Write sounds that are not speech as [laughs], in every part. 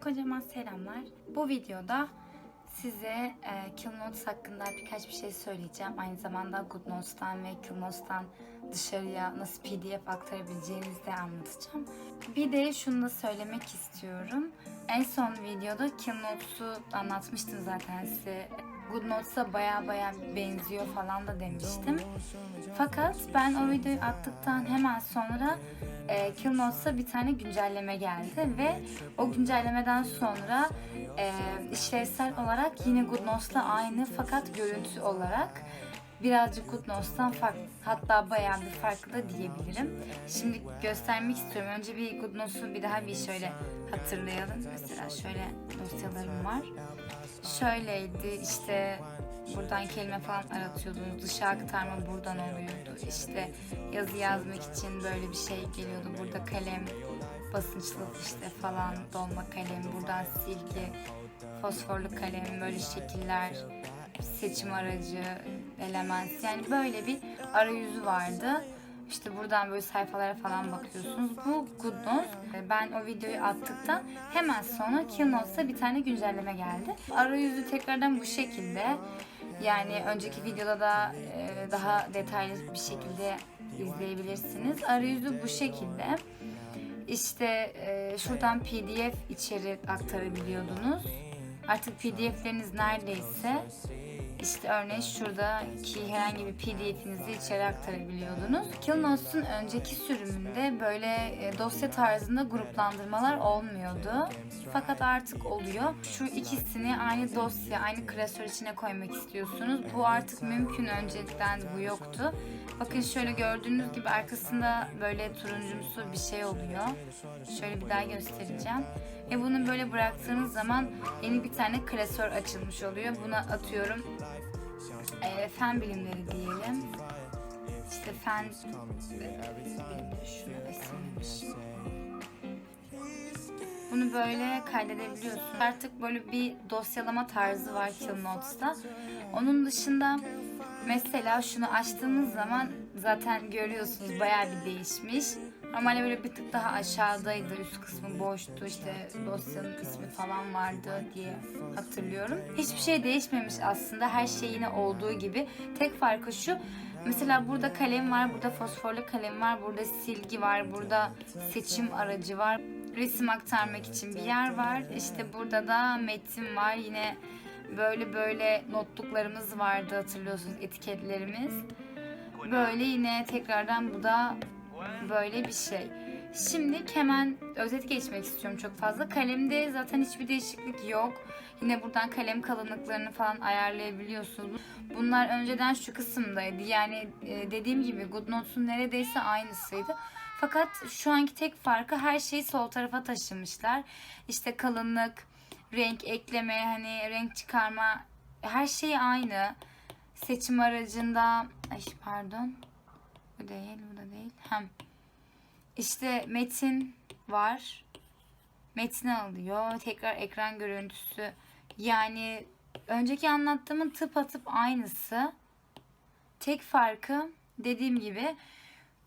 kocaman selamlar. Bu videoda size e, Killnotes hakkında birkaç bir şey söyleyeceğim. Aynı zamanda GoodNotes'tan ve Killnotes'tan dışarıya nasıl PDF aktarabileceğinizi de anlatacağım. Bir de şunu da söylemek istiyorum. En son videoda Killnotes'u anlatmıştım zaten size. GoodNotes'a baya baya benziyor falan da demiştim. Fakat ben o videoyu attıktan hemen sonra e, Killnotes'a bir tane güncelleme geldi ve o güncellemeden sonra e, işlevsel olarak yine GoodNotes'la aynı fakat görüntü olarak birazcık GoodNotes'tan farklı. Hatta bayağı bir farklı da diyebilirim. Şimdi göstermek istiyorum. Önce bir GoodNotes'u bir daha bir şöyle hatırlayalım. Mesela şöyle dosyalarım var. Şöyleydi işte buradan kelime falan aratıyordunuz. Dışa aktarma buradan oluyordu. İşte yazı yazmak için böyle bir şey geliyordu. Burada kalem, basınçlı işte falan dolma kalem, buradan silgi, fosforlu kalem, böyle şekiller, seçim aracı, element. Yani böyle bir arayüzü vardı. İşte buradan böyle sayfalara falan bakıyorsunuz. Bu GoodNotes. Ben o videoyu attıktan hemen sonra Killnotes'a bir tane güncelleme geldi. Arayüzü tekrardan bu şekilde. Yani önceki videoda da e, daha detaylı bir şekilde izleyebilirsiniz. Arayüzü bu şekilde. İşte e, şuradan PDF içeri aktarabiliyordunuz. Artık PDF'leriniz neredeyse işte örneğin şuradaki herhangi bir pdf'inizi içeri aktarabiliyordunuz. Killnotes'un önceki sürümünde böyle e, dosya tarzında gruplandırmalar olmuyordu. Fakat artık oluyor. Şu ikisini aynı dosya, aynı klasör içine koymak istiyorsunuz. Bu artık mümkün. Önceden bu yoktu. Bakın şöyle gördüğünüz gibi arkasında böyle turuncumsu bir şey oluyor. Şöyle bir daha göstereceğim. Ve bunu böyle bıraktığınız zaman yeni bir tane klasör açılmış oluyor. Buna atıyorum e, fen bilimleri diyelim. İşte fen. Bunu böyle kaydedebiliyorsun. Artık böyle bir dosyalama tarzı var Killnotes'ta. Onun dışında mesela şunu açtığınız zaman zaten görüyorsunuz bayağı bir değişmiş. Normalde böyle bir tık daha aşağıdaydı. Üst kısmı boştu. işte dosyanın ismi falan vardı diye hatırlıyorum. Hiçbir şey değişmemiş aslında. Her şey yine olduğu gibi. Tek farkı şu. Mesela burada kalem var, burada fosforlu kalem var, burada silgi var, burada seçim aracı var. Resim aktarmak için bir yer var. İşte burada da metin var. Yine böyle böyle notluklarımız vardı hatırlıyorsunuz etiketlerimiz. Böyle yine tekrardan bu da böyle bir şey. Şimdi hemen özet geçmek istiyorum çok fazla. Kalemde zaten hiçbir değişiklik yok. Yine buradan kalem kalınlıklarını falan ayarlayabiliyorsunuz. Bunlar önceden şu kısımdaydı. Yani e, dediğim gibi GoodNotes'un neredeyse aynısıydı. Fakat şu anki tek farkı her şeyi sol tarafa taşımışlar. İşte kalınlık, renk ekleme, hani renk çıkarma her şey aynı. Seçim aracında ay pardon. Bu değil, bu da değil. Hem işte metin var. Metni alıyor. Tekrar ekran görüntüsü. Yani önceki anlattığımın tıpatıp aynısı. Tek farkı dediğim gibi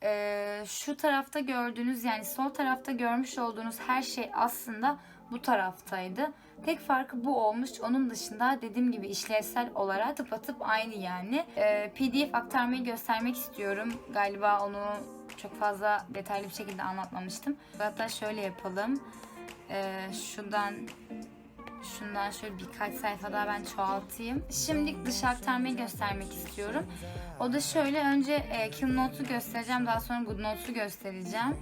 e, şu tarafta gördüğünüz yani sol tarafta görmüş olduğunuz her şey aslında bu taraftaydı. Tek farkı bu olmuş. Onun dışında dediğim gibi işlevsel olarak tıpatıp aynı yani. E, PDF aktarmayı göstermek istiyorum. Galiba onu çok fazla detaylı bir şekilde anlatmamıştım. Hatta şöyle yapalım. E, şuradan Şundan şöyle birkaç sayfa daha ben çoğaltayım. Şimdi dış aktarmayı göstermek istiyorum. O da şöyle önce e, Killnote'u göstereceğim. Daha sonra GoodNotes'u göstereceğim.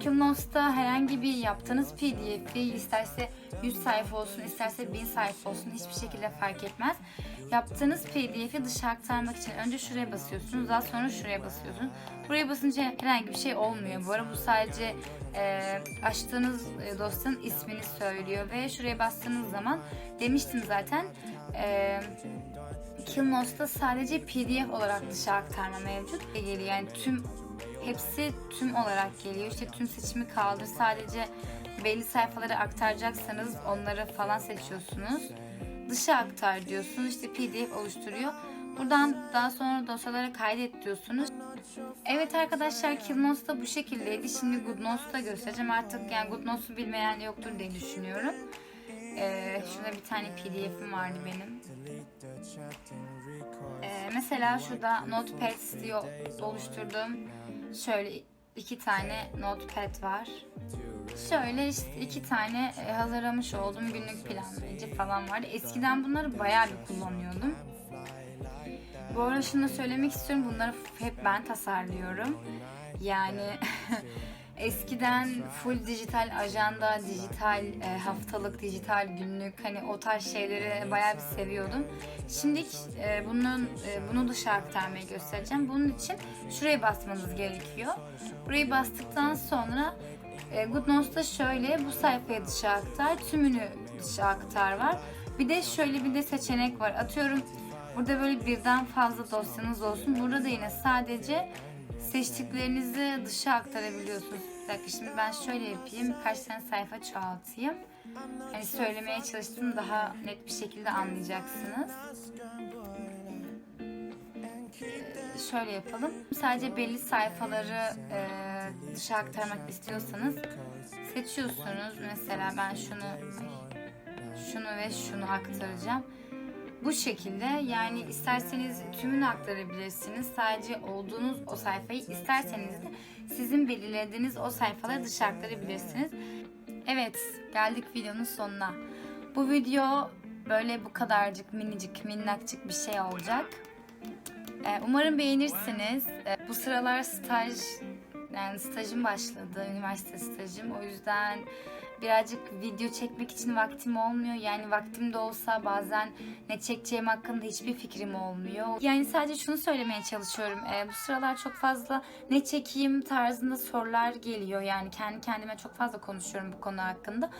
Killnotes'ta herhangi bir yaptığınız PDF'i isterse 100 sayfa olsun isterse 1000 sayfa olsun hiçbir şekilde fark etmez. Yaptığınız PDF'i dışa aktarmak için önce şuraya basıyorsunuz daha sonra şuraya basıyorsunuz. Buraya basınca herhangi bir şey olmuyor. Bu arada bu sadece e, açtığınız e, dosyanın ismini söylüyor ve şuraya bastığınız zaman demiştim zaten e, Killnotes'ta sadece PDF olarak dışa aktarma mevcut. Geliyor yani tüm hepsi tüm olarak geliyor. İşte tüm seçimi kaldır. Sadece belli sayfaları aktaracaksanız onları falan seçiyorsunuz. Dışa aktar diyorsunuz. İşte PDF oluşturuyor. Buradan daha sonra dosyalara kaydet diyorsunuz. Evet arkadaşlar Killnotes da bu şekildeydi. Şimdi GoodNotes'u da göstereceğim. Artık yani GoodNotes'u bilmeyen yoktur diye düşünüyorum. Ee, şurada bir tane pdf'im vardı benim. Ee, mesela şurada Notepad diye oluşturduğum şöyle iki tane Notepad var. Şöyle işte iki tane e, hazırlamış olduğum günlük planlayıcı falan vardı. Eskiden bunları bayağı bir kullanıyordum. Bu arada şunu da söylemek istiyorum. Bunları hep ben tasarlıyorum. Yani [laughs] eskiden full dijital ajanda, dijital e, haftalık, dijital günlük hani o tarz şeyleri bayağı bir seviyordum. Şimdi e, bunun e, bunu dışa aktarmayı göstereceğim. Bunun için şuraya basmanız gerekiyor. Burayı bastıktan sonra e, GoodNotes'ta şöyle bu sayfaya dışa aktar, tümünü dışa aktar var. Bir de şöyle bir de seçenek var. Atıyorum burada böyle birden fazla dosyanız olsun. Burada da yine sadece seçtiklerinizi dışa aktarabiliyorsunuz. Bir dakika şimdi ben şöyle yapayım. Birkaç tane sayfa çoğaltayım. Hani söylemeye çalıştım daha net bir şekilde anlayacaksınız. Ee, şöyle yapalım. Sadece belli sayfaları e, dışa aktarmak istiyorsanız seçiyorsunuz. Mesela ben şunu şunu ve şunu aktaracağım. Bu şekilde yani isterseniz tümünü aktarabilirsiniz. Sadece olduğunuz o sayfayı isterseniz de sizin belirlediğiniz o sayfaları dışa aktarabilirsiniz. Evet geldik videonun sonuna. Bu video böyle bu kadarcık minicik minnakçık bir şey olacak. Ee, Umarım beğenirsiniz. Ee, Bu sıralar staj yani stajım başladı, üniversite stajım. O yüzden birazcık video çekmek için vaktim olmuyor. Yani vaktim de olsa bazen ne çekeceğim hakkında hiçbir fikrim olmuyor. Yani sadece şunu söylemeye çalışıyorum. Ee, bu sıralar çok fazla ne çekeyim tarzında sorular geliyor. Yani kendi kendime çok fazla konuşuyorum bu konu hakkında.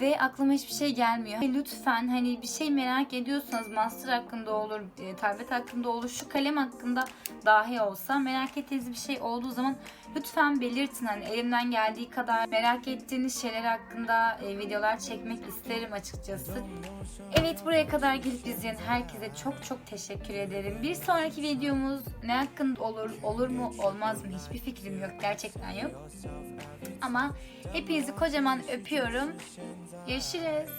Ve aklıma hiçbir şey gelmiyor. Lütfen hani bir şey merak ediyorsanız master hakkında olur, e, tablet hakkında olur, şu kalem hakkında dahi olsa merak ettiğiniz bir şey olduğu zaman lütfen belirtin. Hani elimden geldiği kadar merak ettiğiniz şeyler hakkında e, videolar çekmek isterim açıkçası. Evet buraya kadar gelip izleyen herkese çok çok teşekkür ederim. Bir sonraki videomuz ne hakkında olur, olur mu olmaz mı hiçbir fikrim yok. Gerçekten yok. Ama hepinizi kocaman öpüyorum. Görüşürüz.